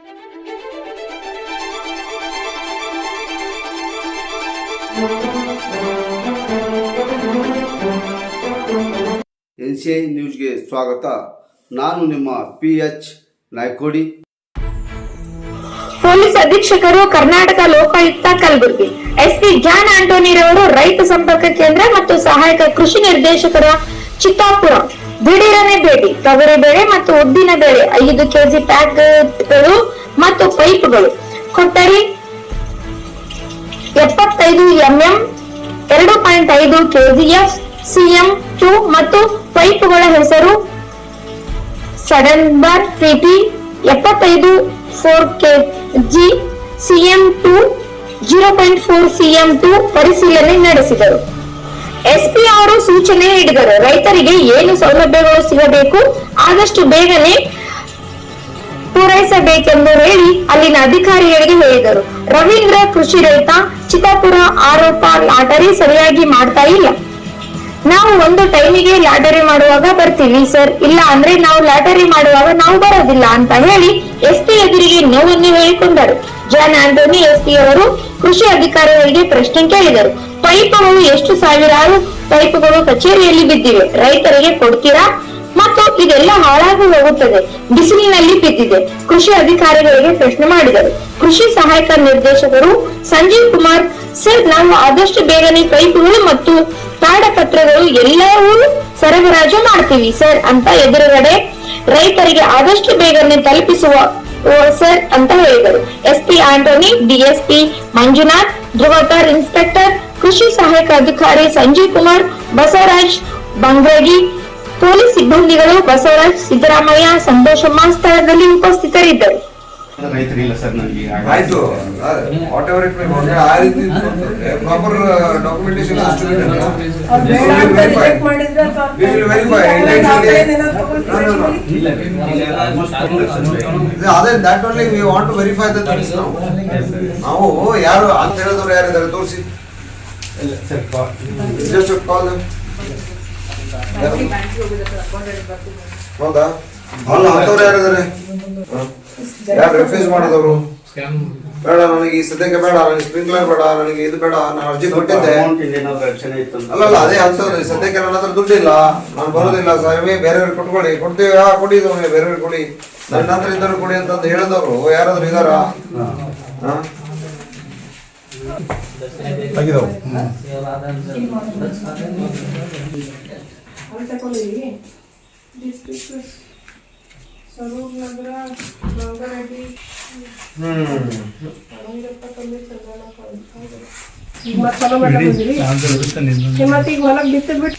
N C I ನ್ಯೂಸ್ಗೆ ಸ್ವಾಗತ. ನಾನು ನಿಮ್ಮ ಪಿ ಎಚ್ ನಾಯ್ಕೋಡಿ. ಪೊಲೀಸ್ ಅಧೀಕ್ಷಕರು ಕರ್ನಾಟಕ ಲೋಕಾಯುಕ್ತ ಕಲಬುರಗಿ, ಎಸ್ಪಿ ಜಾನ್ ಆಂಟೋನಿರವರು ರೈತ ಸಂಪರ್ಕ ಕೇಂದ್ರ ಮತ್ತು ಸಹಾಯಕ ಕೃಷಿ ನಿರ್ದೇಶಕರ ಚಿತ್ತಾಪುರ. ದಿಢೀರನೆ ಭೇಟಿ, ತೊಗರಿ ಬೇಳೆ ಮತ್ತು ಉದ್ದಿನ ಬೇಳೆ, ಐದು ಕೆಜಿ ಪ್ಯಾಕ್ಗಳು ಮತ್ತು ಪೈಪ್ಗಳು ಕೊಟ್ಟರಿ ಎಪ್ಪತ್ತೈದು ಎಂಎಂ ಎರಡು ಪಾಯಿಂಟ್ ಐದು ಕೆಜಿಎಫ್ ಸಿಎಂ ಟು ಮತ್ತು ಪೈಪ್ಗಳ ಹೆಸರು ಸಡನ್ಬರ್ ಪ್ರೀತಿ ಎಪ್ಪತ್ತೈದು four K G C M to zero point four CM to ಪರಿಶೀಲನೆ ನಡೆಸಿದರು. ಎಸ್ಪಿ ಅವರು ಸೂಚನೆ ನೀಡಿದರು. ರೈತರಿಗೆ ಏನು ಸೌಲಭ್ಯಗಳು ಸಿಗಬೇಕು? ಆದಷ್ಟು ಬೇಗನೆ ಪೂರೈಸಬೇಕೆಂದು ಹೇಳಿ ಅಲ್ಲಿನ ಅಧಿಕಾರಿಗಳಿಗೆ ಹೇಳಿದರು. ರವೀಂದ್ರ ಕೃಷಿ ರೈತ, ಚಿತ್ತಾಪುರ ಆರೋಪ ಲಾಟರಿ ಸರಿಯಾಗಿ ಮಾಡ್ತಾ ಇಲ್ಲ. ನಾವು ಒಂದು ಟೈಮಿಗೆ ಲಾಟರಿ ಮಾಡುವಾಗ ಬರ್ತೀವಿ ಸರ್. ಇಲ್ಲ ಅಂದ್ರೆ ನಾವು ಲಾಟರಿ ಮಾಡುವಾಗ ನಾವು ಬರೋದಿಲ್ಲ ಅಂತ ಹೇಳಿ ಎಸ್ಪಿ ಎದುರಿಗೆ ನೋವನ್ನು ಹೇಳಿಕೊಂಡರು. ಜಾನ್ ಆಂಟೋನಿ ಎಸ್ಪಿ ಅವರು ಕೃಷಿ ಅಧಿಕಾರಿಗಳಿಗೆ ಪ್ರಶ್ನೆ ಕೇಳಿದರು. ಪೈಪ್ಗಳು ಎಷ್ಟು ಸಾವಿರಾರು ಪೈಪ್ಗಳು ಕಚೇರಿಯಲ್ಲಿ ಬಿದ್ದಿವೆ. ರೈತರಿಗೆ ಕೊಡ್ತೀರಾ? ಮತ್ತು ಇದೆಲ್ಲ ಹಾಳಾಗಿ ಹೋಗುತ್ತದೆ. ಬಿಸಿಲಿನಲ್ಲಿ ಬಿದ್ದಿದೆ. ಕೃಷಿ ಅಧಿಕಾರಿಗಳಿಗೆ ಪ್ರಶ್ನೆ ಮಾಡಿದರು. ಕೃಷಿ ಸಹಾಯಕ ನಿರ್ದೇಶಕರು ಸಂಜೀವ್ ಕುಮಾರ್, ಸರ್, ನಾವು ಆದಷ್ಟು ಬೇಗನೆ ಪೈಪ್ಗಳು ಮತ್ತು ತಾಡಪತ್ರಗಳು ಎಲ್ಲವೂ ಸರಬರಾಜು ಮಾಡ್ತೀವಿ, ಸರ್, ಅಂತ ಎದುರುಗಡೆ ರೈತರಿಗೆ ಆದಷ್ಟು ಬೇಗನೆ ತಲುಪಿಸುವ ಸರ್, ಅಂತ ಹೇಳಿದರು. SP Antony DSP Manjunath Dhruvakar inspector ಕೃಷಿ ಸಹಾಯಕ ಅಧಿಕಾರಿ ಸಂಜೀವ್ ಕುಮಾರ್ ಬಸವರಾಜ್ ಬಂಗ್ರಗಿ ಪೊಲೀಸ್ ಸಿಬ್ಬಂದಿಗಳು ಬಸವರಾಜ್ ಸಿದ್ದರಾಮಯ್ಯ ಸಂತೋಷಮ್ಮ ಸ್ಥಳದಲ್ಲಿ ಉಪಸ್ಥಿತರಿದ್ದರು ರೈತರಿಲ್ಲ ಸರ್ ನನಗೆ ಆಯ್ತು ವಾಟ್ ಎವರ್ ಇಟ್ ಮೇ ಆ ರೀತಿ ಪ್ರಾಪರ್ ಡಾಕ್ಯುಮೆಂಟೇಶನ್ ಅಷ್ಟು ಅದೇ that only we want to verify the things ನಾವು ನಾವು ಯಾರು ಅಂತ ಹೇಳಿದವರು ಯಾರಿದ್ದಾರೆ ತೋರಿಸಿ ಸರ್ ಜಸ್ಟ್ ಕಾಲ್ ಹೌದಾ ಅಲ್ಲ ಅಂತವ್ರು ಯಾರಿದ್ದಾರೆ? ಹ? ಯಾರು ರಿಫ್ಯೂಸ್ ಮಾಡಿದವರು? ಬೇಡ ನನಗೆ ಈ ಸದ್ಯಕ್ಕೆ ಬೇಡ ನನಗೆ ಸ್ಪ್ರಿಂಕ್ಲರ್ ಬೇಡ ನನಗೆ ಇದು ಬೇಡ ನಾನು ಅರ್ಜಿ ಕೊಟ್ಟಿದ್ದೆ. ಅಲ್ಲ ಅಲ್ಲ ಅದೇ ಅಂತದ್ದು ಸದ್ಯಕ್ಕೆ ನನ್ನ ಹತ್ರ ದುಡ್ಡಿಲ್ಲ ನಾನು ಬರೋದಿಲ್ಲ ಸಾಹೇಬೇ ಬೇರೆಯವ್ರಿಗೆ ಕೊಟ್ಕೊಳ್ಳಿ. ಕೊಡ್ತೀವಿ ಆ ಕೊಡಿ ಬೇರೆಯವ್ರಿಗೆ ಕೊಡಿ. ನನ್ನ ಹತ್ರ ಇದ್ದವ್ರು ಕೊಡಿ ಅಂತಂದು ಹೇಳಿದವರು ಯಾರಾದ್ರೂ ಇದ್ದಾರಾ? ಅಲ್ಲಿ ಕಾಲೇಜ್. ಈಗ ಮತ್ತೆ ಹೊಲಕ್ಕೆ ಬಿತ್ತು ಬಿಟ್ಟು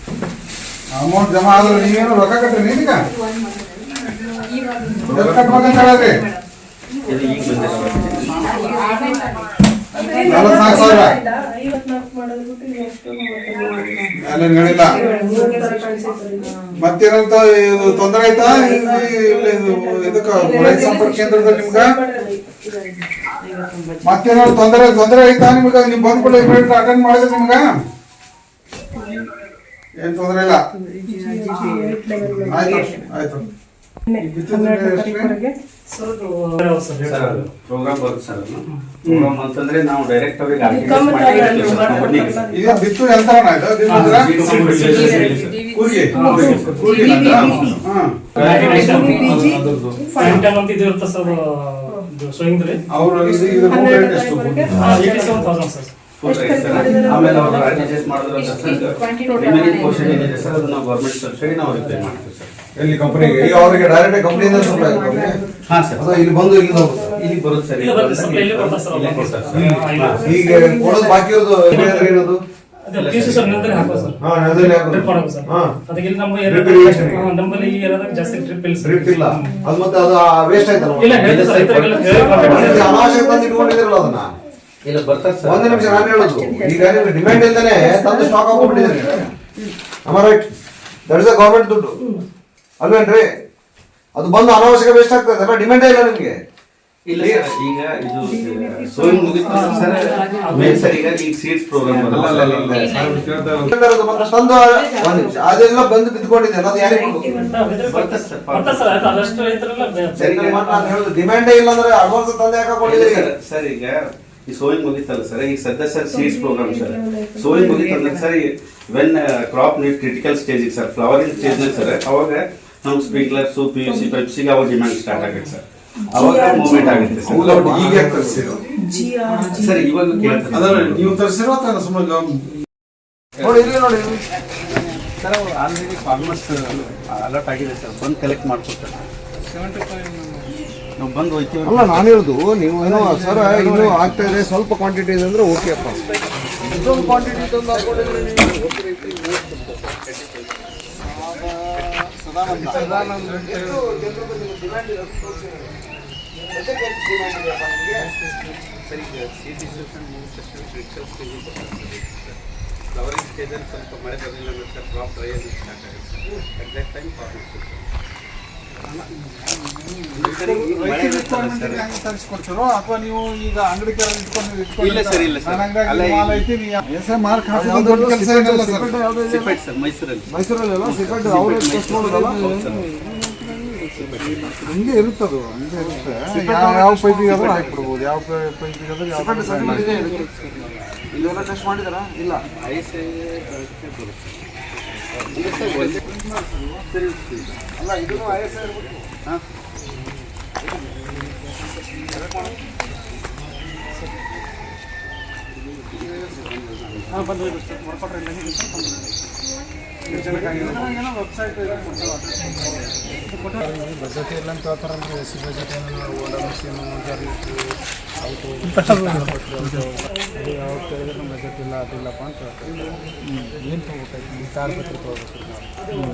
ಅಮೌಂಟ್ ಜಮಾ ಆದ್ರೆ ನೀವೇನು ರೊಕ್ಕ ಕಟ್ಟ್ರಿ ನೀವೀಗ ಎಲ್ಲಿ ಕಟ್ಬೇಕಂತ ಹೇಳದ್ರಿ ನಲವತ್ನಾಲ್ಕು ಸಾವಿರ? ಅಲ್ಲೇನ್ ಹೇಳಿಲ್ಲ. ಮತ್ತೇನಂತ ಇದು ತೊಂದರೆ ಆಯ್ತಾ? ಇದಕ್ಕ ರೈತ ಸಂಪರ್ಕ ಕೇಂದ್ರದಲ್ಲಿ ನಿಮ್ಗ? ಮತ್ತೇನಾದ್ರು ತೊಂದರೆ ತೊಂದರೆ ಆಯ್ತಾ ನಿಮ್ಗ? ನೀವು ಬಂದ್ಕೊಳ್ಳಿ ಅಟೆಂಡ್ ಮಾಡಿದ್ರೆ ನಿಮ್ಗ? ಏನ್ ತೊಂದರೆ ಇಲ್ಲ? ಆಯ್ತು ಆಯ್ತು ಹನ್ನೆರಡನೇ ತಾರೀಕುವರೆಗೆ ಸರ್ ಪ್ರೋಗ್ರಾಮ್ ಬರುತ್ತೆ ಸರ್ ಅದು. ಪ್ರೋಗ್ರಾಮ್ ಅಂತಂದ್ರೆ ನಾವು ಡೈರೆಕ್ಟ್ ಅವ್ರಿಗೆ. ಈಗ ಬಿತ್ತು ಕೂರ್ಗಿ. ಕೂರ್ಗಿ. ಅವ್ರು ಇದು ಮೂರು ರೇಟ್ ಎಷ್ಟು? ಆಮೇಲೆ ಅವರು ಅಡ್ಜಸ್ಟ್ ಮಾಡಿದ್ರು ರಿಮೈನಿಂಗ್ ಪೋರ್ಷನ್ ಏನಿದೆ ಸರ್ ಅದು ನಾವು ಗೌರ್ಮೆಂಟ್ ಸಬ್ಸಿಡಿ ನಾವು ರಿಪೇ ಮಾಡ್ತೀವಿ ಸರ್. ಎಲ್ಲಿ ಕಂಪನಿಗೆ ಈಗ ಅವರಿಗೆ ಡೈರೆಕ್ಟ್ ಕಂಪ್ನಿಯಿಂದ ಸಪ್ಲೈ ಆಗುತ್ತೆ ಹಾಂ ಸರ್. ಅದು ಇಲ್ಲಿ ಬಂದು ಇಲ್ಲಿ ಹೋಗುತ್ತೆ? ಇಲ್ಲಿ ಬರುತ್ತೆ ಸರ್ ಇಲ್ಲಿ ಬರುತ್ತೆ ಸರ್, ಇಲ್ಲಿ ಕೊಡ್ತಾರೆ ಸರ್. ಈಗ ಕೊಡೋದು ಬಾಕಿ ಇರೋದು ಏನದು? ಅದೇ ಈ ಏರಿಯಾದಾಗ ಜಾಸ್ತಿ ಇಲ್ಲ ಬರ್ತಾರೆ ಸರ್. ಒಂದು ನಿಮಿಷ ನಾನು ಹೇಳೋದು. ಈಗ ನಿಮ್ಗೆ ಡಿಮ್ಯಾಂಡ್ ಇಲ್ದೇನೆ ತಂದು ಸ್ಟಾಕ್ ಹಾಕೊಂಡ್ಬಿಟ್ಟಿದ್ದೀರಿ ಅಮ್ಮ right that is a government ದುಡ್ಡು. ಅಲ್ವೇನ್ರಿ? ಅದು ಬಂದು ಅನಾವಶ್ಯಕ ವೇಸ್ಟ್ ಆಗ್ತದೆ. ಅಲ್ಲ ಡಿಮ್ಯಾಂಡೇ ಇಲ್ಲ ನಿಮಗೆ. ಇಲ್ಲ ಈಗ ಇದು ಸೋಯಿಂಗ್ ಮುಗಿತು ಸರ್. ಮೇನ್ ಸರ್ ಈಗ ಈಗ ಸೀಡ್ಸ್ ಪ್ರೋಗ್ರಾಮ್ ತಂದು ಒಂದ್ ನಿಮಿಷ. ಅದೆಲ್ಲ ಬಂದು ಬಿದ್ಕೊಂಡಿದೆ ಅದು ಯಾರಿಗೆ? ಬರ್ತದೆ ಸರ್ ಸರ್. ನಾನು ಹೇಳುದು ಡಿಮ್ಯಾಂಡೇ ಇಲ್ಲ ಅಂದ್ರೆ ಅಡ್ವಾನ್ಸ್ ತಂದೆ ಯಾಕೆ ಕೊಟ್ಟಿದ್ದೀರಿ ಸರ್ ಸರ್ ಈಗ ಈ ಸೋಯಿಂಗ್ ಮುಗಿತಲ್ಲ ಸರ್ ಈಗ ಸದ್ಯ sir seeds programme sir. Sowing ಮುಗಿತಲ್ಲ sir when crop need critical stage sir flowering stage sir ಅವಾಗ ನಮ್ಗೆ ಸ್ಪ್ರಿಂಕ್ಲರ್ಸ್ ಪಿ ಯು ಸಿ ಪೆಪ್ಸಿಗೆ ಅವಾಗ ಡಿಮ್ಯಾಂಡ್ ಸ್ಟಾರ್ಟ್ ಆಗುತ್ತೆ ಸರ್. ಅವಾಗ ಮೂವ್ಮೆಂಟ್ ಆಗುತ್ತೆ ಸರ್. ಹೌದೌದು, ಈಗ ಯಾಕೆ ತರಿಸಿರೋ? ಸರ್ ಇವಾಗ ಕೇಳ್ತಾರೆ ಅದರ ನೀವು ತರಿಸಿರೋ ಅಥವಾ ಸುಮ್ಮನೆ ಗಮ್- ನೋಡಿ ಇಲ್ಲಿ ನೋಡಿ. ಸರ್ ಆಲ್ರೆಡಿ ಫಾರ್ಮರ್ಸ್ ಅಲರ್ಟ್ ಆಗಿದೆ ಸರ್ ಬಂದು ಕಲೆಕ್ಟ್ ಮಾಡ್ಕೊಡ್ತಾರೆ. ನಾವು ಬಂದು ಹೋಯ್ತೀವಿ ಅಲ್ಲ ನಾನು ಹೇಳುದು ನೀವು ಏನೋ ಸರ ಇನ್ನು ಆಗ್ತಾ ಇದೆ ಸ್ವಲ್ಪ ಕ್ವಾಂಟಿಟಿ ಇದೆ ಅಂದ್ರೆ ಓಕೆ ಅಪ್ಪ ಇಷ್ಟೊಂದು ಕ್ವಾಂಟಿಟಿ ತಂದು ಹಾಕೊಂಡಿದ್ರೆ ನೀವು. ಸದಾನಂದ ನಿಮ್ಗೆ? ಫ್ಲವರಿಂಗ್ ಸ್ಟೇಜಲ್ಲಿ ಸ್ವಲ್ಪ ಮಳೆ ಬರಲಿಲ್ಲ ಅಂದರೆ ಸರ್ ಕ್ರಾಪ್ ಡ್ರೈ ಆಗಿ ಸ್ಟಾರ್ಟ್ ಆಗುತ್ತೆ ಅಟ್ ದಟ್ ಟೈಮ್ ಫಾರ್ಮಿಂಗ್ ತರಿಸ್ಕೊಡ್ತೀರೋ ಅಥವಾ ನೀವು ಈಗ ಅಂಗಡಿ ಇಟ್ಕೊಂಡು ಇಲ್ಲ ಸರ್, ಇಲ್ಲ ಸರ್. ಅಲ್ಲ, ಮಾಲ್ ಐತಿ ನೀವು ಮಾರ್ಕ್ ಹಾಕೋದು ದೊಡ್ಡ ಕೆಲಸ ಏನಲ್ಲ ಸರ್ ಸಿಪೆಟ್ ಸರ್ ಮೈಸೂರಲ್ಲಿ ಮೈಸೂರಲ್ಲಿ ಅಲ್ಲ ಸಿಪೆಟ್ ಅವ್ರು ಟೆಸ್ಟ್ ಮಾಡೋದಲ್ಲ ಹಂಗೆ ಇರುತ್ತದು ಹಂಗೆ ಇರುತ್ತೆ ಯಾವ ಯಾವ ಪೈಪಿಗೆ ಆದ್ರೂ ಹಾಕ್ಬಿಡ್ಬೋದು ಯಾವ ಪೈಪಿಗೆ ಆದ್ರೂ ಯಾವ. ಇಲ್ಲೆಲ್ಲ ಟೆಸ್ಟ್ ಮಾಡಿದಾರಾ ಇಲ್ಲ ಐಸ್ ಅಲ್ಲ ಇದನ್ನು ಐ ಎಸ್ ಇರ್ಬೇಕು ಬಜೆಟ್ ಇಲ್ಲ ಅಂತ ಹೇಳ್ತಾರಲ್ರಿ ಎಸ್ ಸಿ ಬಜೆಟ್ ಏನು ಓಡೋ ಮಿಷಿನ್ ಯಾವ ಕೇಳಿದ್ರೆ ಬಜೆಟ್ ಇಲ್ಲ ಅದಿಲ್ಲಪ್ಪ ಅಂತ ಹೇಳ್ತೀವಿ ಏನು ತೊಗೋಬೇಕು ನಾವು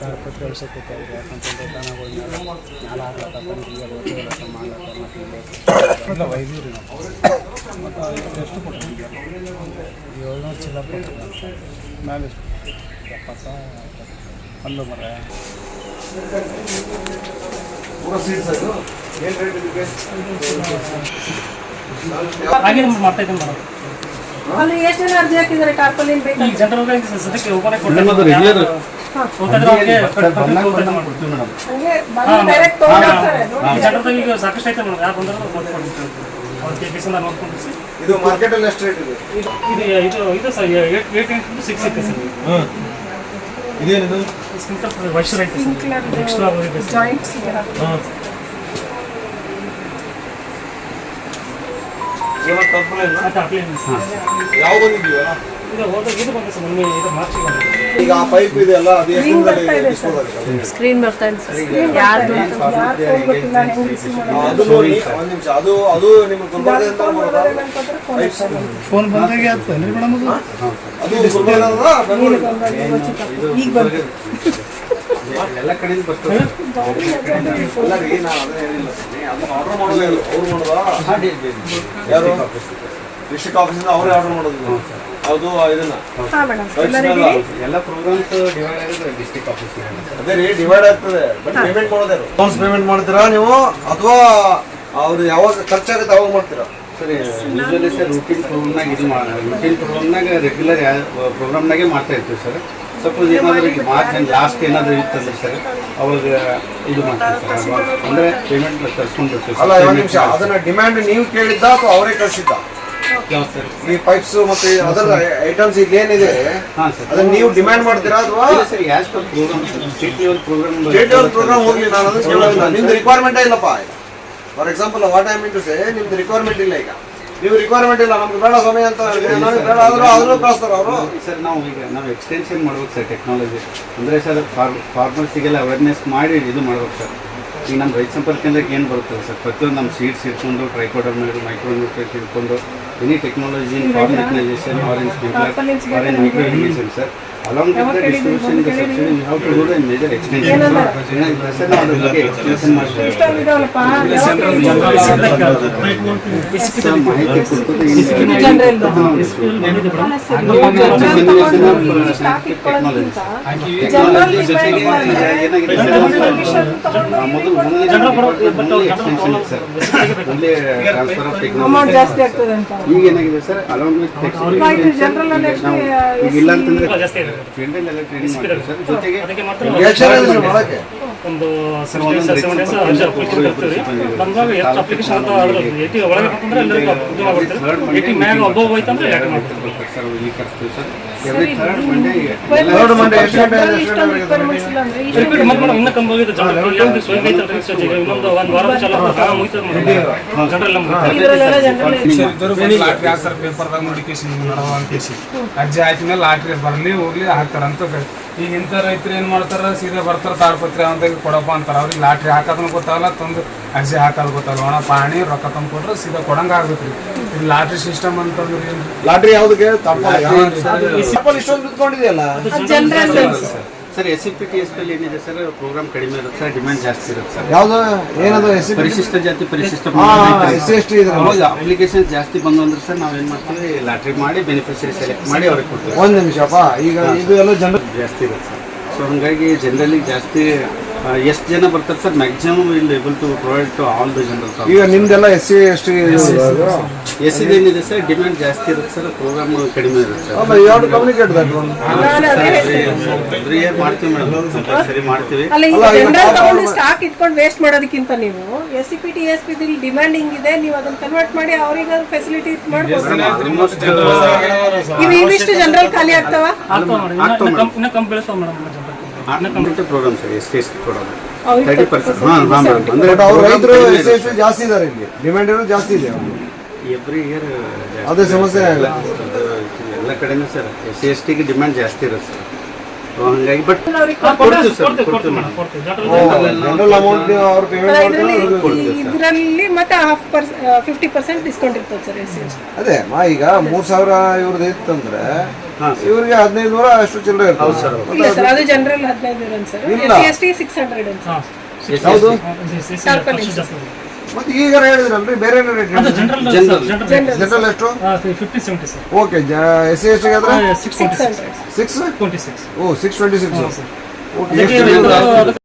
ತಾಡ್ಪತ್ರೆ ಅವಶ್ಯಕತೆ ಇದೆ ಯಾಕಂತಂದ್ರೆ ದನಗಳ ಹಾಕ್ಲತ್ತ ಕಣಿಗೆ ಒತ್ತುಗಳತ್ತ ಮಾಡ್ಲತ್ತ ಮತ್ತು ಎಷ್ಟು ಕೊಟ್ಟಿದ್ದೀವಿ ಏಳ್ನೂರು ಚೀಲ ಕೊಟ್ಟಿದ್ದೀವಿ ಮ್ಯಾಲೆ ಎಷ್ಟು ಎಪ್ಪತ್ತ ಅಲ್ಲೂ ಮರ ಹಾಗೆ ಮಾಡ್ತಾ ಇದ್ದೀನಿ ಮೇಡಮ್. ಅಲ್ಲಿ ಎಷ್ಟು ಜನ ಅರ್ಜಿ ಹಾಕಿದ್ದಾರೆ? ಟಾರ್ಪಲಿನ್ ಬೇಕು? ಈಗ ಜನರಲ್ ಸದ್ಯಕ್ಕೆ ಓಪನ್ ತಗೊಂಡ್ಬರ್ತಾರೆ ಜನರಲ್ ಈಗ ಸಾಕಷ್ಟು ಐತೆ ಮೇಡಮ್. ಯಾರು ಬಂದರೂ ಇದು ಮಾರ್ಕೆಟಲ್ಲಿ ಎಷ್ಟು ರೇಟ್ ಇದೆ? ಇದು ಇದು ಇದು sir eight eight into six ಐತೆ ಸರ್. ಇದೇನಿದು? ಸ್ಪ್ರಿಂಕ್ಲರ್ ವೈಶರ್ ಐತೆ ಎಕ್ಸ್ಟ್ರಾ ಇದೆ. ಯಾವ ಇದು ಇದು ಸರ್. ಮೊನ್ನೆ ಇದು. ಈಗ ಆ ಪೈಪ್ ಇದೆ. ಅಲ್ಲ ಅದು ಎಷ್ಟು? ಸ್ಕ್ರೀನ್ ಬರ್ತಾ ಇದೆ ಯಾರ್ದು ಒಂದ್ ನಿಮಿಷ ಅದು ಅದು ನಿಮಗೆ ಗುಲ್ಬರ್ಗದಿಂದ ಫೋನ್ ಬಂದಾಗೆ ಆಗ್ತದೆ ಮೇಡಮ್ ಅದು ಅದು? ಈಗ ಬಂತು ಎಲ್ಲ ಕಡೆ ಬರ್ತದೆ. ಆರ್ಡರ್ ಮಾಡೋದೇ ಇಲ್ಲ. ಅವ್ರು ಮಾಡೋದಾ ಯಾರು? ಡಿಸ್ಟ್ರಿಕ್ಟ್ ಆಫೀಸಿಂದ ಅವರೇ ಆರ್ಡರ್ ಮಾಡೋದು ಅದು ಇದನ್ನ. ಎಲ್ಲ ಪ್ರೋಗ್ರಾಮ್ಸ್ ಡಿವೈಡ್ ಆಗಿದ್ರೆ ಡಿಸ್ಟ್ರಿಕ್ಟ್ ಆಫೀಸ್ ಅದೇ ರೀ ಡಿವೈಡ್ ಆಗ್ತದೆ. ಬಟ್ ಪೇಮೆಂಟ್ ಮಾಡೋದೇ ಅಡ್ವಾನ್ಸ್ ಪೇಮೆಂಟ್ ಮಾಡ್ತೀರಾ ನೀವು? ಅಥವಾ ಅವ್ರು ಯಾವಾಗ ಖರ್ಚಾಗುತ್ತೆ ಅವಾಗ ಮಾಡ್ತೀರಾ? ಸರಿ ಯೂಶಲಿ ಸರ್ ರೂಟೀನ್ ಪ್ರೋಗ್ರಾಮ್ನಾಗ ಇದು ರೂಟೀನ್ ಪ್ರೋಗ್ರಾಮ್ನಾಗ ರೆಗ್ಯುಲರ್ ಪ್ರೋಗ್ರಾಮ್ನಾಗೆ ಮಾಡ್ತಾ ಇರ್ತೀವಿ ಸರ್ ಸಪೋಸ್ ಏನಾದರೂ ಈಗ ಮಾರ್ಚ್ ಲಾಸ್ಟ್ ಏನಾದರೂ ಇತ್ತಂದ್ರೆ ಸರ್ ಅವಾಗ ಇದು ಮಾಡ್ತೀವಿ ಸರ್ ಅಂದರೆ ಪೇಮೆಂಟ್ ತರಿಸ್ಕೊಂಡು ಬರ್ತೀವಿ ಅಲ್ಲ ಒಂದ್ ನಿಮಿಷ. ಅದನ್ನ ಡಿಮ್ಯಾಂಡ್ ನೀವು ಕೇಳಿದ್ದ ಅಥವಾ ಅವರೇ ಕಳ್ಸಿದ್ದ? ಯಾವ ಈ ಪೈಪ್ಸ್ ಮತ್ತೆ ಅದರ ಐಟಮ್ಸ್ ಈಗ ಏನಿದೆ ಹಾಂ ಸರ್ ಅದನ್ನ ನೀವು ಡಿಮ್ಯಾಂಡ್ ಮಾಡ್ತೀರಾ ಅಥವಾ ಇಲ್ಲ ಸ್ಟೇಟ್ ಲೆವೆಲ್ ಪ್ರೋಗ್ರಾಮ್ ಹೋಗ್ಲಿ ನಾನು ಅದನ್ನ ನಿಮ್ದು ರಿಕ್ವೈರ್ಮೆಂಟ್ ಇಲ್ಲಪ್ಪ. For example what I mean to say ನಿಮ್ದು ರಿಕ್ವೈರ್ಮೆಂಟ್ ಇಲ್ಲ ಈಗ. ನೀವು ರಿಕ್ವೈರ್ಮೆಂಟ್ ಇಲ್ಲ ನಮ್ಗೆ ಬೇಡ ಸಮಯ ಅಂತ ಹೇಳಿದ್ರೆ ನನಗೆ ಬೇಡ ಆದ್ರೂ ಆದ್ರೂ ಕಳಿಸ್ತಾರ ಅವರು. ಸರ್ ನಾವು ಈಗ ನಾವು ಎಕ್ಸ್ಟೆನ್ಷನ್ ಮಾಡ್ಬೇಕು ಸರ್ ಟೆಕ್ನಾಲಜಿ ಅಂದರೆ ಸರ್ ಫಾರ್ ಫಾರ್ಮರ್ಸಿಗೆಲ್ಲ ಅವೇರ್ನೆಸ್ ಮಾಡಿ ಇದು ಮಾಡ್ಬೇಕು ಸರ್. ಈಗ ನಮ್ಮ ರೈತ ಸಂಪರ್ಕ ಕೇಂದ್ರಕ್ಕೆ ಏನು ಬರುತ್ತದೆ ಸರ್. ಪ್ರತಿಯೊಂದು ನಮ್ಮ ಸೀಡ್ಸ್ ಇಟ್ಕೊಂಡು ಟ್ರೈಕೋಡರ್ಮ ಮೈಕ್ರೋ ನ್ಯೂಟ್ರಿಯೆಂಟ್ ಇಟ್ಕೊಂಡು any technology in farm mechanisation or in sprinkler Tarpaulins or in micro irrigation sir. Along with the distribution the subsidy we have to do the major extension sir ನಾವು ಅದ್ರ ಬಗ್ಗೆ extension ಮಾಡ್ತೀವಿ sir ಮಾಹಿತಿ ಕೊಡ್ತದೆ ಜನರಲ್ದು. Stock ಇಟ್ಕೊಳ್ಳೋದ್ಕಿಂತ technology ಜೊತೆಗೆ ಏನಾಗಿದೆ ಮೊದಲು only extension sir transfer of technology amount ಜಾಸ್ತಿ ಆಗ್ತದೆ ಅಂತ. ಈಗ ಏನಾಗಿದೆ ಸರ್? ಅಲಾಂಗ್ ವಿತ್ ಈಗ ಇಲ್ಲ ಅಂತಂದ್ರೆ ಇದೆ. ಫೀಲ್ಡ್ ಎಲ್ಲ ಟ್ರೈನಿಂಗ್ ಮಾಡ್ತೀವಿ. ಸರ್ ಜೊತೆಗೆ ಅದಕ್ಕೆ ಮಾತ್ರ ರಿಯಾಕ್ಷನ್ ಇದೆ ಮಾಡಕ್ಕೆ ಒಂದು ಬಂದಾಗ ಎಷ್ಟು ಅಪ್ಲಿಕೇಶನ್ ಅಂತ ಏಟಿ ಒಳಗೆ ಎಲ್ಲರಿಗೂ ಏಟಿ ಮ್ಯಾಗ ಒಬ್ಬ ಹೋಯ್ತಂದ್ರೆ ಸರ್ ಇಲ್ಲಿ ಕರ್ಸ್ತೀವಿ ಸರ್. ಪೇಪರ್ದಾಗ ನಡೆದ ಕೇಸಿ ಅರ್ಜಿ ಆಯ್ತ ಮೇಲೆ ಲಾಟ್ರಿ ಬರ್ಲಿ ಹೋಗ್ಲಿ ಹಾಕ್ತಾರ ಅಂತ ಈಗ ಇಂಥ ರೈತರು ಏನ್ ಮಾಡ್ತಾರ? ಸೀದಾ ಬರ್ತಾರ ತಾಡ್ಪತ್ರಿ ಅಂತ ಕೊಡಪ್ಪ ಅಂತಾರ. ಅವ್ರಿಗೆ ಲಾಟ್ರಿ ಹಾಕೋದನ್ನ ಗೊತ್ತಾಗಲ್ಲ ತಂದು ಅಜ್ಜಿ ಹಾಕೋದು ಗೊತ್ತಲ್ಲ ಒಣ ಪಾಣಿ ರೊಕ್ಕ ತಂದು ಕೊಟ್ರೆ ಸೀದಾ ಕೊಡಂಗ ಆಗ್ಬೇಕ್ರಿ. ಲಾಟ್ರಿ ಸಿಸ್ಟಮ್ ಅಂತಂದ್ರೆ ಲಾಟ್ರಿ ಯಾವ್ದಕ್ಕೆ? Sir. S C P T S P ಏನಿದೆ ಸರ್? ಪ್ರೋಗ್ರಾಮ್ ಕಡಿಮೆ ಇರುತ್ತೆ ಸರ್ ಡಿಮ್ಯಾಂಡ್ ಜಾಸ್ತಿ ಇರುತ್ತೆ ಸರ್. ಯಾವ್ದು? ಏನದು ಎಸ್ ಸಿ ಪರಿಶಿಷ್ಟ ಜಾತಿ ಪರಿಶಿಷ್ಟ ಇದೆ. ಅಪ್ಲಿಕೇಶನ್ ಜಾಸ್ತಿ ಬಂದು ಅಂದ್ರೆ ಸರ್ ನಾವೇನ್ ಮಾಡ್ತೀವಿ ಲಾಟ್ರಿ ಮಾಡಿ ಬೆನಿಫಿಷರಿ ಸೆಲೆಕ್ಟ್ ಮಾಡಿ ಅವ್ರಿಗೆ ಕೊಡ್ತೀವಿ. ಒಂದ್ ನಿಮಿಷಪ್ಪ ಈಗ ಇದು ಎಲ್ಲ ಜನರು ಜಾಸ್ತಿ ಇರುತ್ತೆ ಸರ್. ಸೊ ಹಂಗಾಗಿ ಜನರಲಿ ಜಾಸ್ತಿ ಎಷ್ಟು ಜನ ಬರ್ತಾರೆ ಸರ್? ಮ್ಯಾಕ್ಸಿಮಮ್ ಇಲ್ಲಿ able to provide to all the general ಈಗ ನಿಮ್ದೆಲ್ಲ S C S T S ಏನಿದೆ ಸರ್? ಡಿಮ್ಯಾಂಡ್ ಜಾಸ್ತಿ ಇರುತ್ತೆ ಸರ್ ಪ್ರೋಗ್ರಾಮ್ ಕಡಿಮೆ ಇರುತ್ತೆ ಸರ್. ಕಮ್ಯುನಿಕೇಟ್ ದಟ್ ಒನ್ ಅದೇ? ಹೇಳ್ತೀನಿ. ಎವ್ರಿ ಇಯರ್ ಮಾಡ್ತೀವಿ ಮೇಡಮ್ ಕಂಪಲ್ಸರಿ ಮಾಡ್ತೀವಿ. ಅಲ್ಲ ಈಗ ಜನರಲ್ ತಗೊಂಡು ಸ್ಟಾಕ್ ಇಟ್ಕೊಂಡು ವೇಸ್ಟ್ ಮಾಡೋದಕ್ಕಿಂತ ನೀವು S C P T S P demanding ಇದೆ ನೀವು ಅದನ್ನ ಕನ್ವರ್ಟ್ ಮಾಡಿ ಅವ್ರಿಗೆ ಫೆಸಿಲಿಟಿ ಮಾಡ್ಬೋದು. ಇವು ಇವಿಷ್ಟು ಜನರಲ್ ಖಾಲಿ ಆಗ್ತಾವ? ಬೀಳ್ತಾವ madam general program sir S T S program thirty percent ಹಾಂ ಹಾಂ ಮೇಡಮ್ ಅಂದರೆ ಬಟ್ ರೈತರು ಎಸ್ ಸಿ ಎಸ್ ಜಾಸ್ತಿ ಇದಾರೆ ಇಲ್ಲಿ. ಡಿಮ್ಯಾಂಡ್ ಇರೋದು ಜಾಸ್ತಿ ಇದೆ. ಎವ್ರಿ ಇಯರ್ ಅದೇ ಸಮಸ್ಯೆ ಆಗಲ್ಲ ಎಲ್ಲ ಕಡೆನೂ ಸರ್ ಎಸ್ ಸಿ ಎಸ್ ಟಿಗೆ ಡಿಮ್ಯಾಂಡ್ ಜಾಸ್ತಿ ಇರುತ್ತೆ ಸರ್. ಹಂಗಾಗಿ ಬಟ್ ಇದರಲ್ಲಿ ಮತ್ತೆ half per fifty percent discount ಇರ್ತದೆ ಸರ್ ಎಸ್ ಅದೇ ಮಾ ಈಗ ಮೂರ್ ಸಾವಿರ ಇವ್ರದ್ದು ಇತ್ತಂದ್ರೆ ಇವ್ರಿಗೆ ಹದಿನೈದು ನೂರ ಅಷ್ಟು ಚಿಲ್ಲರೆ ಇರ್ತದೆ. ಸರ್ ಅದು ಜನರಲ್ ಹದಿನೈದು sir. S T six hundred ಹೌದು. ಮತ್ತೆ ಈಗ ಹೇಳಿದ್ರಲ್ರಿ? ಬೇರೆ ರೇಟ್ ಅದು ಜನರಲ್ ಜನರಲ್ ಜನರಲ್ ಎಷ್ಟು? Fifty seventy sir okay S C S T ಆದ್ರೆ? Six six six twenty six o six twenty six okay ಎಷ್ಟು